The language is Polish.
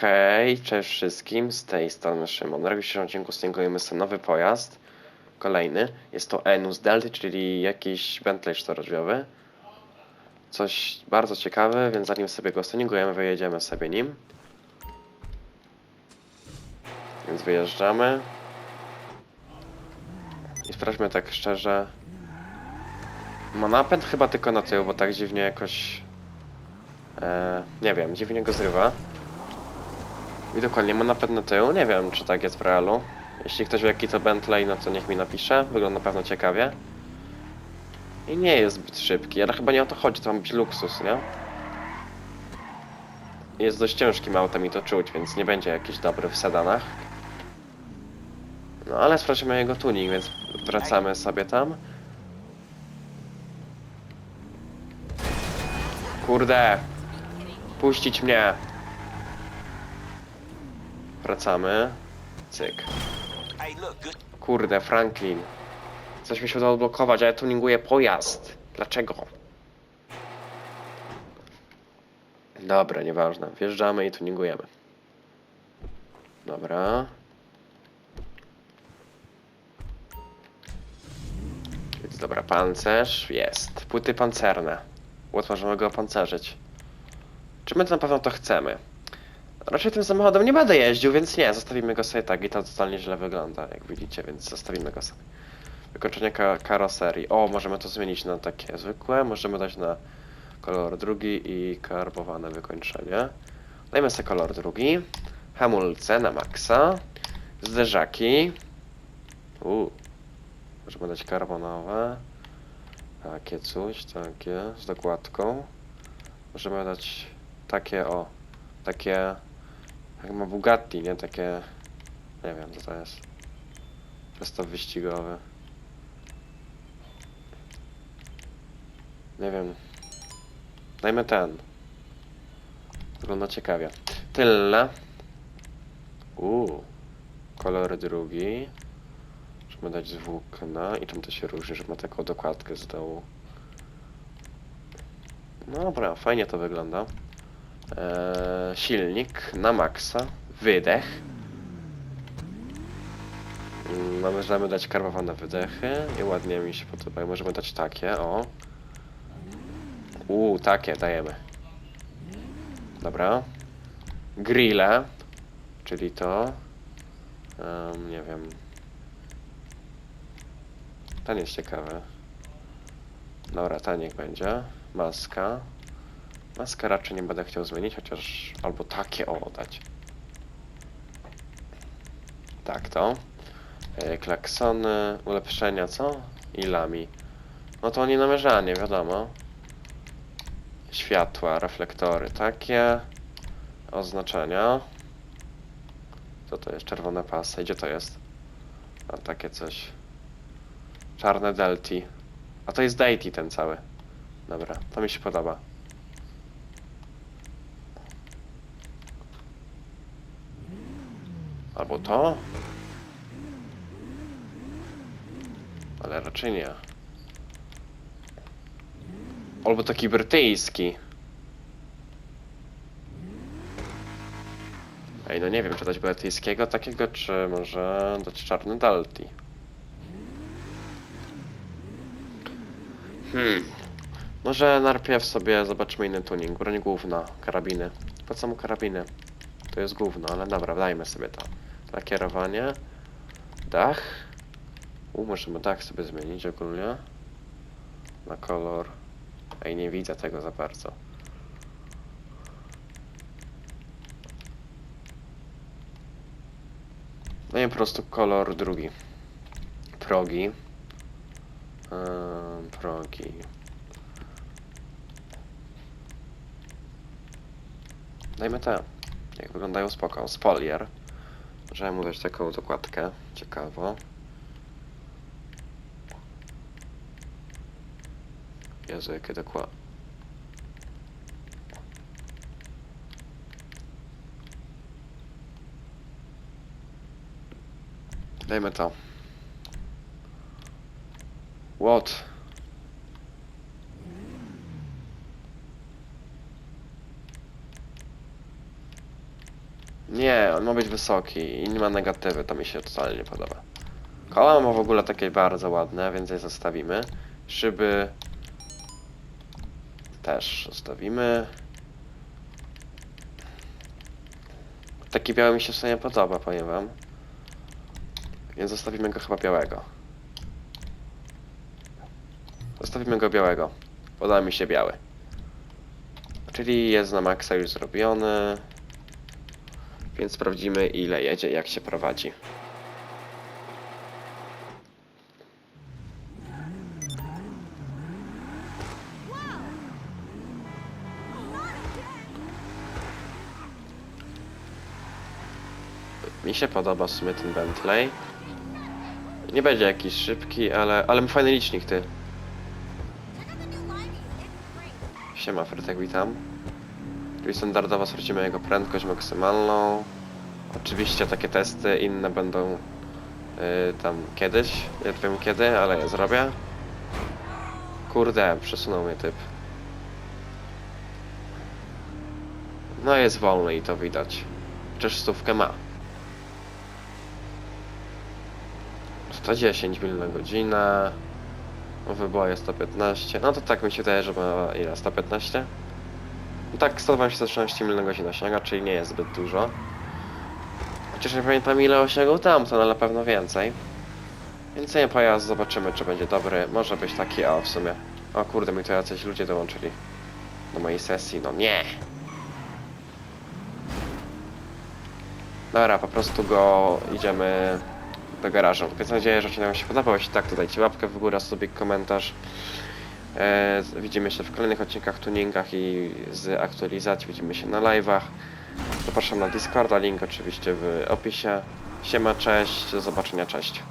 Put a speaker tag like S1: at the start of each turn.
S1: Hej, cześć wszystkim, z tej strony Szymon. W dzisiejszym odcinku stęgujemy sobie nowy pojazd. Kolejny. Jest to Enus Delta, czyli jakiś Bentley czterodrzwiowy. Coś bardzo ciekawe, więc zanim sobie go stuningujemy, wyjedziemy sobie nim. Więc wyjeżdżamy. I sprawdźmy tak szczerze. Ma napęd chyba tylko na tył, bo tak dziwnie jakoś... E, nie wiem, dziwnie go zrywa. I dokładnie ma na tył. Nie wiem, czy tak jest w realu. Jeśli ktoś wie jaki to Bentley, no to niech mi napisze. Wygląda na pewno ciekawie. I nie jest zbyt szybki, ale chyba nie o to chodzi, to ma być luksus, nie? Jest dość ciężkim autem i to czuć, więc nie będzie jakiś dobry w sedanach. No ale sprawdźmy jego tuning, więc wracamy sobie tam. Kurde! Puścić mnie! Wracamy. Cyk. Kurde, Franklin. Coś mi się udało odblokować, a ja tuninguję pojazd. Dlaczego? Dobra, nieważne. Wjeżdżamy i tuningujemy. Dobra. Więc dobra, pancerz jest. Płyty pancerne. Łot możemy go opancerzyć. Czy my to na pewno to chcemy? Raczej tym samochodem nie będę jeździł, więc nie, zostawimy go sobie tak i to totalnie źle wygląda, jak widzicie, więc zostawimy go sobie. Wykończenie ka karoserii. O, możemy to zmienić na takie zwykłe, możemy dać na kolor drugi i karbowane wykończenie. Dajmy sobie kolor drugi. Hamulce na maksa. Zderzaki. U. Możemy dać karbonowe. Takie coś, takie, z dokładką. Możemy dać takie, o, takie jak ma Bugatti, nie? Takie nie wiem co to jest. Zestaw wyścigowy. Nie wiem. Dajmy ten. Wygląda ciekawie. Tylne. Uuu. Kolor drugi. Możemy dać z włókna i czym to się różni, że ma taką dokładkę z dołu. Dobra, fajnie to wygląda. Eee, silnik na maksa, wydech. Mm, Mamy, możemy dać karbowane wydechy i ładnie mi się podobają. Możemy dać takie, o. Uuu, takie dajemy. Dobra. Grille, czyli to. Em, nie wiem. Ten jest ciekawy. Dobra, ten niech będzie. Maska. Maskę raczej nie będę chciał zmienić, chociaż albo takie o dać. Tak to. E, klaksony, ulepszenia, co? I lami. No to nie namierzanie, wiadomo. Światła, reflektory, takie. Oznaczenia. Co to jest? Czerwone pasy. Gdzie to jest? A takie coś. Czarne delti. A to jest deity ten cały. Dobra, to mi się podoba. Albo to? Ale raczej nie. Albo taki brytyjski. Ej, no nie wiem, czy dać brytyjskiego takiego, czy może dać czarny Dalti. Hmm. Może najpierw sobie zobaczymy inny tuning. Broń główna, karabiny. Po co mu karabiny? To jest gówno, ale dobra, dajmy sobie to. Lakierowanie. Dach. U, możemy dach sobie zmienić ogólnie. Na kolor. Ej, nie widzę tego za bardzo. No i po prostu kolor drugi. Progi. Ehm, progi. Dajmy te. Jak wyglądają spoko. Spolier. Możemy mu dać taką dokładkę. Ciekawo. Jezu, jakie dokładnie. Dajmy to. What? Nie, on ma być wysoki i nie ma negatywy, to mi się totalnie nie podoba. Koła ma w ogóle takie bardzo ładne, więc je zostawimy. Szyby też zostawimy. Taki biały mi się w sumie podoba, powiem wam. Więc zostawimy go chyba białego. Zostawimy go białego. Podoba mi się biały. Czyli jest na maksa już zrobiony. Więc sprawdzimy ile jedzie, jak się prowadzi. Mi się podoba w sumie ten Bentley. Nie będzie jakiś szybki, ale, ale fajny licznik, ty. Siema, Frytek, witam. Czyli standardowo sprawdzimy jego prędkość maksymalną. Oczywiście takie testy inne będą yy, tam kiedyś. Nie wiem kiedy, ale je zrobię. Kurde, przesunął mnie typ. No jest wolny i to widać. Chociaż stówkę ma. 110 mil na godzinę. Wyboje 115. No to tak mi się wydaje, że ma ile? 115? No tak 120-113 mil na godzinę osiąga, czyli nie jest zbyt dużo. Chociaż nie pamiętam ile osiągał tamten, ale pewno więcej. Więc nie pojazd, zobaczymy czy będzie dobry. Może być taki, o w sumie. O kurde, mi to jacyś ludzie dołączyli do mojej sesji, no nie! Dobra, po prostu go idziemy do garażu. Więc mam nadzieję, że odcinek Wam się podobał. Jeśli tak, to dajcie łapkę w górę, sobie komentarz. E, widzimy się w kolejnych odcinkach, tuningach i z aktualizacji. Widzimy się na live'ach. Zapraszam na Discorda, link oczywiście w opisie. Siema, cześć, do zobaczenia, cześć.